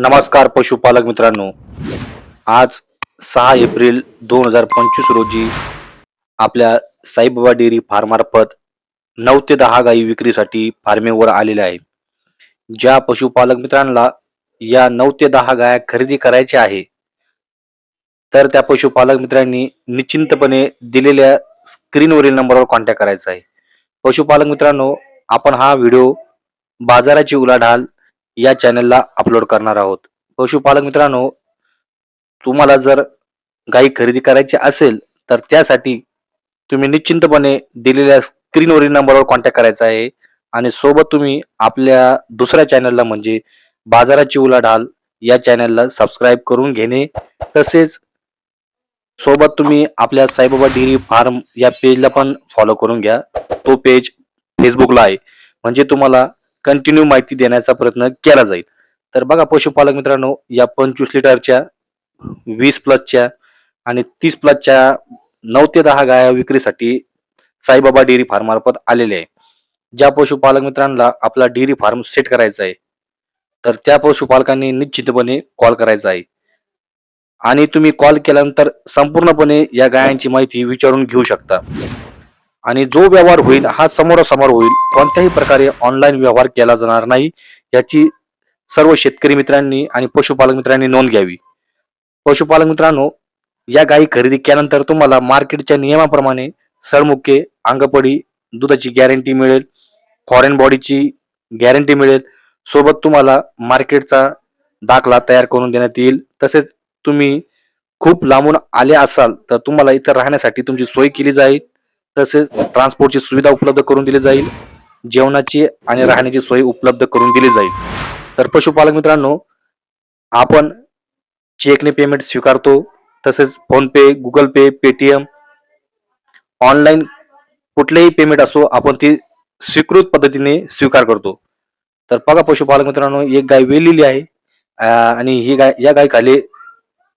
नमस्कार पशुपालक मित्रांनो. आज सहा एप्रिल दोन हजार पंचवीस रोजी आपल्या साईबाबा डेअरी फार्मार्फत नऊ ते दहा गायी विक्रीसाठी फार्मिंगवर आलेल्या आहे. ज्या पशुपालक मित्रांना या नऊ ते दहा गाया खरेदी करायच्या आहे तर त्या पशुपालक मित्रांनी निश्चिंतपणे दिलेल्या स्क्रीनवरील नंबरवर कॉन्टॅक्ट करायचा आहे. पशुपालक मित्रांनो आपण हा व्हिडिओ बाजाराची उलाढाल या चॅनलला अपलोड करणार आहोत. पशुपालक मित्रांनो तुम्हाला जर गाई खरेदी करायची असेल तर त्यासाठी तुम्ही निश्चिंतपणे दिलेल्या स्क्रीनवरील नंबरवर कॉन्टॅक्ट करायचा आहे. आणि सोबत तुम्ही आपल्या दुसऱ्या चॅनलला म्हणजे बाजाराची उलाढाल या चॅनलला सबस्क्राईब करून घेणे. तसेच सोबत तुम्ही आपल्या साईबाबा डेअरी फार्म या पेजला पण फॉलो करून घ्या. तो पेज फेसबुकला आहे. म्हणजे तुम्हाला कंटिन्यू माहिती देण्याचा प्रयत्न केला जाईल. तर बघा पशुपालक मित्रांनो या पंचवीस लिटरच्या वीस प्लसच्या आणि तीस प्लसच्या नऊ ते दहा गाया विक्रीसाठी साईबाबा डेअरी फार्मार्फत आलेले आहे. ज्या पशुपालक मित्रांना आपला डेअरी फार्म सेट करायचा आहे तर त्या पशुपालकांनी निश्चितपणे कॉल करायचा आहे. आणि तुम्ही कॉल केल्यानंतर संपूर्णपणे या गायांची माहिती विचारून घेऊ शकता. आणि जो व्यवहार होईल हा समोरासमोर होईल. कोणत्याही प्रकारे ऑनलाईन व्यवहार केला जाणार नाही याची सर्व शेतकरी मित्रांनी आणि पशुपालक मित्रांनी नोंद घ्यावी. पशुपालक मित्रांनो या गायी खरेदी केल्यानंतर तुम्हाला मार्केटच्या नियमाप्रमाणे सळमुके अंगपडी दुधाची गॅरंटी मिळेल फॉरेन बॉडीची गॅरंटी मिळेल. सोबत तुम्हाला मार्केटचा दाखला तयार करून देण्यात येईल. तसेच तुम्ही खूप लांबून आले असाल तर तुम्हाला इथं राहण्यासाठी तुमची सोय केली जाईल. तसेच ट्रान्सपोर्टची सुविधा उपलब्ध करून दिली जाईल जेवणाची आणि राहण्याची सोय उपलब्ध करून दिली जाईल. तर पशुपालक मित्रांनो आपण चेकने पेमेंट स्वीकारतो तसेच PhonePe Google Pay Paytm online कुठलेही पेमेंट असो आपण ती स्वीकृत पद्धतीने स्वीकार करतो. तर बघा पशुपालक मित्रांनो एक गाय वेलेली आहे आणि ही गाय या गायखाली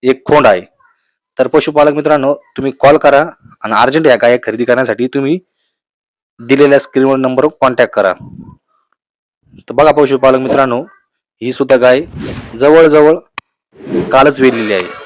एक खोंड आहे. तर पशुपालक मित्रांनो तुम्ही कॉल करा आणि अर्जंट या गाय खरेदी करण्यासाठी तुम्ही दिलेल्या स्क्रीनवर नंबरवर कॉन्टॅक्ट करा. तर बघा पशुपालक मित्रांनो ही सुद्धा गाय जवळजवळ कालच वेलेली आहे.